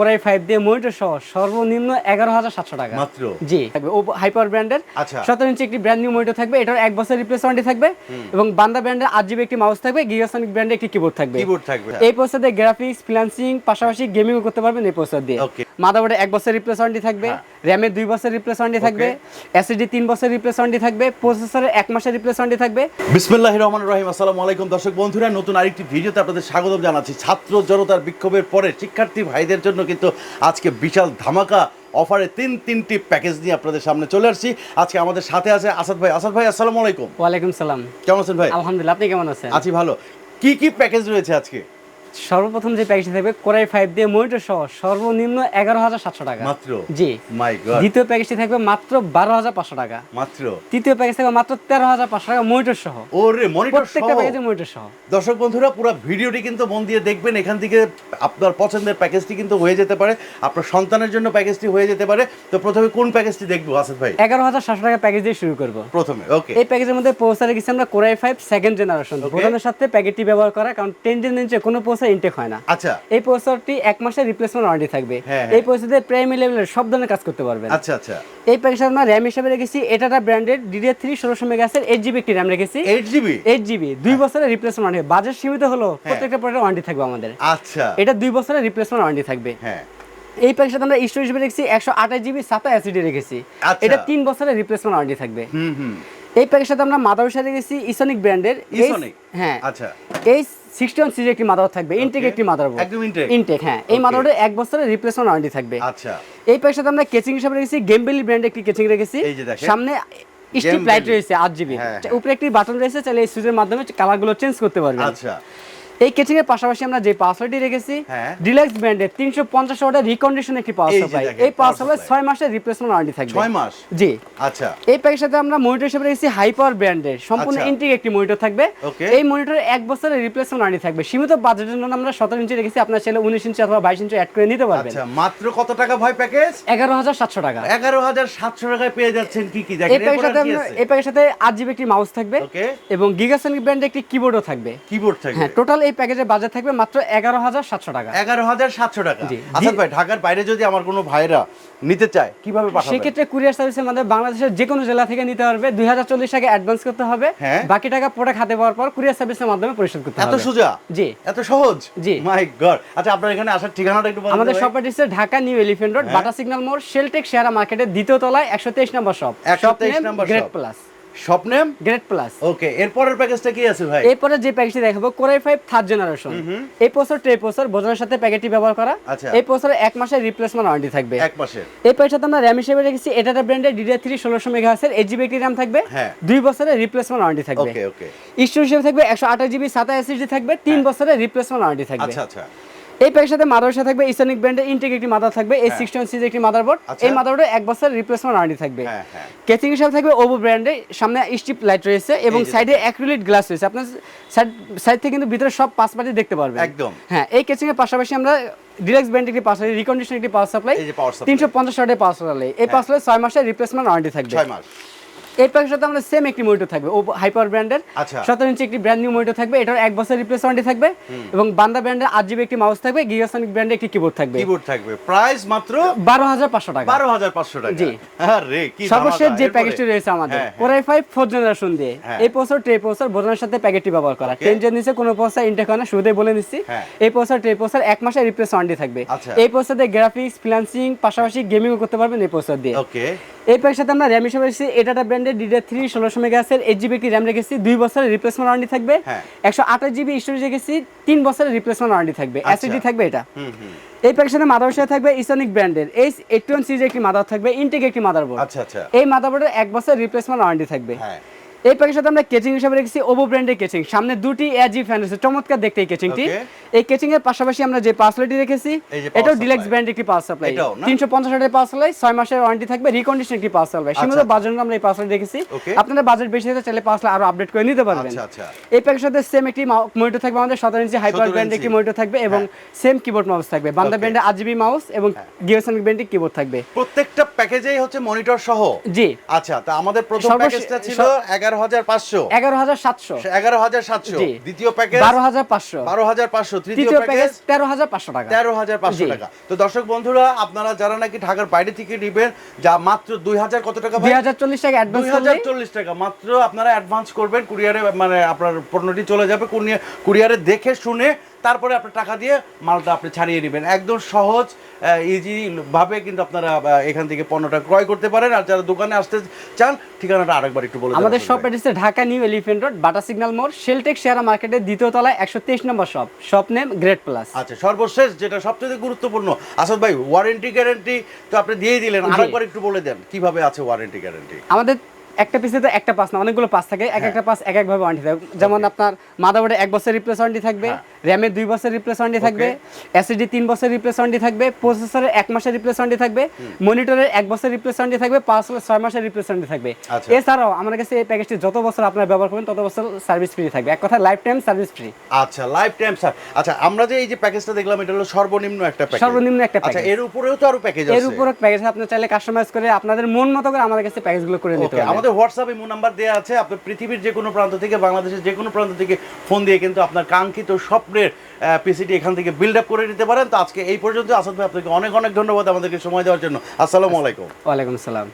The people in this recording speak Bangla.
কোরাই ফাইভ দিয়ে মনিটর সহ সর্বনিম্ন এগারো হাজার সাতশো টাকা। মাত্র? জি থাকবে। ও হাইপার ব্র্যান্ডের আচ্ছা। সতেরো ইঞ্চি একটি ব্র্যান্ড নিউ মনিটর থাকবে। এটার এক বছর রিপ্লেস ওয়ারেন্টি থাকবে এবং বান্দা ব্র্যান্ডের আট জিবি একটি মাউস থাকবে। গিগাসনিক ব্র্যান্ডের একটি কিবোর্ড থাকবে। কিবোর্ড থাকবে। এই পোস্টার দিয়ে গ্রাফিক্স ফ্রিল্যান্সিং পাশাপাশি গেমিংও করতে পারবেন এই পোস্টার দিয়ে. মাদারবোর্ডে এক বছর রিপ্লেস ওয়ারেন্টি থাকবে র্যামের দুই বছর রিপ্লেস ওয়ারেন্টি থাকবে এসএসডি তিন বছর রিপ্লেস ওয়ারেন্টি থাকবে প্রসেসরের এক মাসের রিপ্লেস ওয়ারেন্টি থাকবে। বিসমিল্লাহ রহমান রহিম আসসালামু আলাইকুম। দর্শক বন্ধুরা নতুন আরেকটি ভিডিওতে আপনাদের স্বাগত জানাচ্ছি। ছাত্র জনতার বিক্ষোভের পরে শিক্ষার্থী ভাইদের জন্য কিন্তু আজকে বিশাল ধামাকা অফারে তিন তিনটি প্যাকেজ নিয়ে আপনাদের সামনে চলে আসছি। আজকে আমাদের সাথে আছে আসাদ ভাই। আসাদ ভাই আসসালামু আলাইকুম। ওয়ালাইকুম সালাম। কেমন আছেন ভাই? আলহামদুলিল্লাহ আপনি কেমন আছেন? আছি ভালো। কি কি প্যাকেজ রয়েছে আজকে? সর্বপ্রথম যে প্যাকেজটি থাকবে কোরাই ফাইভ দিয়ে মনিটর সহ সর্বনিম্ন এগারো হাজার সাতশো টাকা। মাত্র? জি। মাই গড দ্বিতীয় প্যাকেজটি থাকবে মাত্র বারো হাজার পাঁচশো টাকা। মাত্র? তৃতীয় প্যাকেজ থাকবে মাত্র তেরো হাজার পাঁচশো টাকা মনিটর সহ। ওরে মনিটর প্রত্যেকটা প্যাকেজে মনিটর সহ। দর্শক বন্ধুরা পুরো ভিডিওটি কিন্তু মন দিয়ে দেখবেন। এখান থেকে আপনার পছন্দের প্যাকেজটি কিন্তু হয়ে যেতে পারে। আপনার সন্তানের জন্য প্যাকেজটি হয়ে যেতে পারে। তো প্রথমে কোন প্যাকেজটি দেখব আসাদ ভাই? এগারো হাজার সাতশো টাকা প্যাকেজ দিয়ে শুরু করব। প্রথমে ওকে এই প্যাকেজের মধ্যে পৌঁছা রেখেছি আমরা কোরাই ফাইভ সেকেন্ড জেনারেশন বোঝানোর সাথে প্যাকেটটি ব্যবহার করা কারণ টেন জেনারেশন কোনো পৌঁছা ইনটেক হয় না। আচ্ছা। এই প্রসেসরটি এক মাসের রিপ্লেসমেন্ট ওয়ারেন্টি থাকবে। হ্যাঁ, হ্যাঁ। এই প্রসেসরে প্রাইমারি লেভেলের সব ধরনের কাজ করতে পারবেন। আচ্ছা আচ্ছা। এই প্যাকেজে আমরা র্যাম হিসেবে রেখেছি। এটা ব্র্যান্ডেড ডিডিআর থ্রি ষোলোশো মেগাসের এইট জিবি একটি র্যাম রেখেছি। এইট জিবি এইট জিবি দুই বছরের রিপ্লেসমেন্ট ওয়ারেন্টি বাজেট সীমিত হলো প্রত্যেকটা প্রোডাক্ট ওয়ারেন্টি থাকবে আমাদের। আচ্ছা। এটা দুই বছরের রিপ্লেসমেন্ট ওয়ারেন্টি থাকবে। হ্যাঁ। এই প্যাকেজটা আমরা স্টোরেজ হিসেবে রেখেছি একশো আঠাশ জিবি সাতা অ্যাসিডি রেখেছি। আচ্ছা। এটা তিন বছরের রিপ্লেসমেন্ট ওয়ারেন্টি থাকবে। হুম হুম। এই প্যাকেজটাতে আমরা মাদার সাথে গেছি ইসনিক ব্র্যান্ডের ইসনিক হ্যাঁ। আচ্ছা। এই সিক্সটি ওয়ান সিরিজ একটি মাদার থাকবে ইনটেক একটি মাদার একদম ইনটেক ইনটেক হ্যাঁ। এই Okay. এক বছরের রিপ্লেসমেন্ট ওয়ারেন্টি থাকবে। আচ্ছা। এই প্যাকেজটাতে আমরা কেচিং হিসাবে রেখেছি গেমবেলি ব্র্যান্ড একটি কেচিং রেখেছি। এই যে দেখেন। সামনে স্টিপ লাইট রয়েছে আট জিবি হ্যাঁ, হ্যাঁ। উপরে একটি বাটন রয়েছে তাহলে এই সুইচের মাধ্যমে কালারগুলো চেঞ্জ করতে পারবেন। আচ্ছা। এই কেচিং এর পাশাপাশি আমরা যে পাওয়ারটি রেখেছি। ডিলাক্স ব্র্যান্ডের তিনশো পঞ্চাশ ওয়াটের রিকন্ডিশন একটি পাওয়ার এই সাপ্লাই এই পাওয়ার সাপ্লাই supply। ছয় মাসের রিপ্লেসমেন্ট ওয়ারেন্টি থাকবে। ছয় মাস? জি। আচ্ছা। এই প্যাকের সাথে আমরা মনিটর হিসেবে রেখেছি হাই পাওয়ার ব্র্যান্ডের সম্পূর্ণ আচ্ছা। ইন্টিক একটি মনিটর থাকবে। এই মনিটরে এক বছরের রিপ্লেসমেন্ট ওয়ারেন্টি থাকবে। সীমিত বাজেটের জন্য আমরা সতেরো ইঞ্চি রেখেছি আপনার ছেলে উনিশ ইঞ্চি অথবা বাইশ ইঞ্চি অ্যাড করে নিতে পারবেন। আচ্ছা মাত্র কত টাকা ভাই প্যাকেজ এগারো হাজার সাতশো টাকা। এগারো হাজার সাতশো টাকায় পেয়ে যাচ্ছেন কি কি? এই দেখেন প্যাকের এরপর সাথে? এই প্যাকের সাথে আট জিবি একটি মাউস থাকবে ওকে। এবং গিগাসনিক ব্র্যান্ডের একটি কিবোর্ডও থাকবে। কিবোর্ড থাকবে। হ্যাঁ টোটাল এই প্যাকেজের বাজেট থাকবে মাত্র এগারো হাজার সাতশো টাকা। এগারো হাজার সাতশো টাকা। আচ্ছা ভাই ঢাকার বাইরে যদি আমার কোনো ভাইরা নিতে চায় কীভাবে পাঠাবে? সেক্ষেত্রে কুরিয়ার সার্ভিসের মাধ্যমে বাংলাদেশের যে কোনো জেলা থেকে নিতে পারবে। দুই হাজার চল্লিশ টাকা অ্যাডভান্স করতে হবে। হ্যাঁ। বাকি টাকা প্রোডাক্ট হাতে পাওয়ার পর কুরিয়ার সার্ভিসের মাধ্যমে পরিশোধ করতে এত হবে। সোজা? জি। এত সহজ? জি। মাই গড আচ্ছা আপনার এখানে আসার ঠিকানাটা একটু আমাদের? Shop address Dhaka new elephant road Bata signal মোড় শেলটেক শেয়ারা মার্কেটের দ্বিতীয় তলায় একশো তেইশ নম্বর শপ 123 নম্বর great plus shop name great plus okay এরপরের প্যাকেজটা কি আছে ভাই? এরপরে যে প্যাকেজটি দেখাবো core i five third generation এই প্রসেসর ট্রে প্রসেসর বোঝানোর সাথে প্যাকেটটি ব্যবহার করা। আচ্ছা। এই প্রসেসর এক মাসের রিপ্লেসমেন্ট ওয়ারেন্টি থাকবে। এক মাসের। এই প্যাকেজটাতে আমরা র্যাম হিসেবে রেখেছি এটা ব্র্যান্ডের ডিডিআর থ্রি ষোলোশো মেগাহার্সের এইট জিবি একটি র্যাম থাকবে। হ্যাঁ। দুই বছরের রিপ্লেসমেন্ট ওয়ারেন্টি থাকবে। ওকে ওকে স্টোর হিসেবে থাকবে একশো আঠাশ জিবি সাতা এসএসডি থাকবে তিন বছরের রিপ্লেসমেন্ট ওয়ারেন্টি থাকবে। আচ্ছা আচ্ছা। এই প্যাকের সাথে মাদার সাথে থাকবে ইসনিক ব্র্যান্ডের ইনটেক একটি মাদার থাকবে এই সিক্সটি ওয়ান সিজ একটি মাদারবোর্ড। আচ্ছা। এই মাদারবোর্ডে এক বছর রিপ্লেসমেন্ট ওয়ারেন্টি থাকবে। হ্যাঁ হ্যাঁ। কেচিং হিসাবে থাকবে ওভো ব্র্যান্ডের সামনে স্টিপ লাইট রয়েছে এবং সাইডে অ্যাক্রিলিক গ্লাস রয়েছে। আপনার সাইড সাইড থেকে কিন্তু ভিতরে সব পাঁচ পাটি দেখতে পারবেন। একদম। হ্যাঁ এই কেচিং এর পাশাপাশি আমরা ডিলাক্স ব্র্যান্ড একটি পাওয়ার রিকন্ডিশন একটি পাওয়ার সাপ্লাই। তিনশো পঞ্চাশ ওয়াটের পাওয়ার সাপ্লাই এই পাওয়ার সাপ্লাই ছয় মাসের রিপ্লেসমেন্ট ওয়ারেন্টি থাকবে। ছয় মাস। এই প্যাকের সাথে আমরা সেম একটি মনিটর থাকবে ও হাইপার ব্র্যান্ডের। সতেরো ইঞ্চি একটি ব্র্যান্ড নিউ মনিটর থাকবে এটার এক বছর রিপ্লেস ওয়ারেন্টি থাকবে এবং বান্দা ব্র্যান্ডের আট জিবি একটি মাউস থাকবে গিগাসনিক ব্র্যান্ডের একটি কিবোর্ড থাকবে। কিবোর্ড থাকবে। প্রাইস মাত্র বারো হাজার পাঁচশো টাকা। বারো হাজার পাঁচশো টাকা। জি। আরে কি সর্বশেষ যে প্যাকেজটি রয়েছে আমাদের হ্যাঁ, হ্যাঁ। কোরাই ফাইভ ফোর জেনারেশন দিয়ে। হ্যাঁ। এই প্রসেসর ট্রে প্রসেসর বোঝানোর সাথে প্যাকেটটি ব্যবহার করা। টেন জেন নিচে কোনো প্রসেসর ইনটেক হয় না শুরুতেই বলে নিচ্ছি। হ্যাঁ। এই প্রসেসর ট্রে প্রসেসর এক মাসের রিপ্লেস ওয়ারেন্টি থাকবে। আচ্ছা। এই প্রসেসর গ্রাফিক্স ফ্রিল্যান্সিং পাশাপাশি গেমিংও করতে পারবেন এই প্রসেসর দিয়ে। ওকে এই প্যাকের সাথে আমরা র্যাম হিসেবে রেখেছি। এটা ব্র্যান্ডের ডিডিআর থ্রি ষোলোশো মেগাসের এইট জিবি একটি র্যাম রেখেছি। দুই বছরের রিপ্লেসমেন্ট ওয়ারেন্টি থাকবে। হ্যাঁ। একশো আঠাশ জিবি স্টোরেজ রেখেছি। তিন বছরের রিপ্লেসমেন্ট ওয়ারেন্টি থাকবে। আচ্ছা। অ্যাসিডি থাকবে এটা। এই প্যাকের সাথে মাদার সাথে থাকবে ইসনিক ব্র্যান্ডের এই এইট ওয়ান সিরিজের একটি মাদার থাকবে ইনটেক একটি মাদারবোর্ড আচ্ছা আচ্ছা। এই মাদারবোর্ডের এক বছরের রিপ্লেসমেন্ট ওয়ারেন্টি থাকবে। হ্যাঁ। এই প্যাকের সাথে আমরা কেচিং হিসেবে রেখেছি ওভো ব্র্যান্ডের কেচিং সামনে দুটি এজি ফ্যান রয়েছে চমৎকার দেখতে এই কেচিংটি এই কেচিং এর পাশাপাশি আমরা যে পাসওয়ার্ডটি রেখেছি এটাও ডিলেক্স ব্র্যান্ড একটি পাওয়ার সাপ্লাই তিনশো পঞ্চাশ হাজার পাওয়ার সাপ্লাই ছয় মাসের ওয়ারেন্টি থাকবে রিকন্ডিশন একটি পাওয়ার সাপ্লাই সীমিত আচ্ছা। বাজার আমরা এই পাসওয়ার্ড রেখেছি। আপনাদের বাজেট বেশি হতে চাইলে পাসওয়ার্ড আরও আপডেট করে নিতে পারবেন। আচ্ছা, আচ্ছা। এই প্যাকের সাথে সেম একটি মনিটর থাকবে আমাদের সতেরো ইঞ্চি হাইপার 17 ব্র্যান্ড ইঞ্চি। একটি মনিটর থাকবে এবং সেম কিবোর্ড মাউস থাকবে। বান্দা. ব্র্যান্ডের আরজিবি মাউস এবং গিওসনিক ব্র্যান্ডের কিবোর্ড থাকবে। প্রত্যেকটা প্যাকেজেই হচ্ছে মনিটর সহ? জি। আচ্ছা তা আমাদের প্রথম প্যাকেজটা ছিল এগারো হাজার পাঁচশো। এগারো হাজার সাতশো। এগারো হাজার সাতশো। দ্বিতীয় প্যাকেজ বারো হাজার পাঁচশো। বারো হাজার পাঁচশো। তৃতীয় তৃতীয় প্যাকেজ প্যাকেজ তেরো হাজার পাঁচশো টাকা। তেরো হাজার পাঁচশো টাকা। তো দর্শক বন্ধুরা আপনারা যারা নাকি ঢাকার বাইরে থেকে নেবেন যা মাত্র দুই হাজার কত টাকা দুই হাজার চল্লিশ টাকা অ্যাডভান্স দুই হাজার চল্লিশ টাকা। মাত্র আপনারা অ্যাডভান্স করবেন কুরিয়ারে মানে আপনার পণ্যটি চলে যাবে। কুরিয়া- কুরিয়ারে দেখে শুনে তারপরে আপনার টাকা দিয়ে মালটা আপনি ছাড়িয়ে নেবেন। একদম সহজ ইজি ভাবে কিন্তু আপনারা এখান থেকে পণ্যটা ক্রয় করতে পারেন। আর যারা দোকানে আসতে চান ঠিকানাটা আরেকবার একটু বলে আমাদের শপ ভাই। Dhaka new elephant road Bata signal মোড় শেলটেক শেয়ার মার্কেটের দ্বিতীয় তলায় একশো তেইশ নম্বর shop shop name great plus আচ্ছা সর্বশেষ যেটা সবচেয়ে গুরুত্বপূর্ণ আসাদ ভাই ওয়ারেন্টি গ্যারেন্টি তো আপনি দিয়ে দিলেন। আরেকবার একটু বলে দেন কীভাবে আছে ওয়ারেন্টি গ্যারেন্টি আমাদের একটা পিসে তো একটা পাস না অনেকগুলো পাস থাকে এক একটা পাস এক একভাবে ওয়ারেন্টি থাকে। যেমন আপনার মাদাবোর্ডে এক বছর রিপ্লেস ওয়ারেন্টি থাকবে র্যামে দুই বছর রিপ্লেস ওয়ারেন্টি থাকবে এসএসডি তিন বছর রিপ্লেস ওয়ারেন্টি থাকবে প্রসেসরের এক মাসের রিপ্লেস ওয়ারেন্টি থাকবে মনিটরের এক বছর রিপ্লেস ওয়ারেন্টি থাকবে পাঁচ ছয় মাসের রিপ্লেস ওয়ারেন্টি থাকবে। আচ্ছা। এছাড়াও আমার কাছে এই প্যাকেজটি যত বছর আপনারা ব্যবহার করবেন তত বছর সার্ভিস ফ্রি থাকবে। এক কথা লাইফ টাইম সার্ভিস ফ্রি আচ্ছা লাইফ টাইম স্যার আচ্ছা আমরা যে এই যে প্যাকেজটা দেখলাম এটা হলো সর্বনিম্ন একটা প্যাকেজ সর্বনিম্ন একটা প্যাকেজ আচ্ছা এর উপরেও তো আরও প্যাকেজ আছে। এর উপরে প্যাকেজ আপনি চাইলে কাস্টমাইজ করে আপনাদের মন মতো করে আমাদের কাছে প্যাকেজগুলো করে নিতে ওকে পারবেন। আমাদের হোয়াটসঅ্যাপে মো নাম্বার দেওয়া আছে। আপনি পৃথিবীর যে কোনো প্রান্ত থেকে বাংলাদেশের যে কোনো প্রান্ত থেকে ফোন দিয়ে কিন্তু আপনার কাঙ্ক্ষিত স্বপ্নের পিসিটি এখান থেকে বিল্ড আপ করে নিতে পারেন। তো আজকে এই পর্যন্ত আসাদ ভাই, আপনাকে অনেক অনেক ধন্যবাদ আমাদেরকে সময় দেওয়ার জন্য। আসসালামু আলাইকুম। ওয়ালাইকুম আসসালাম।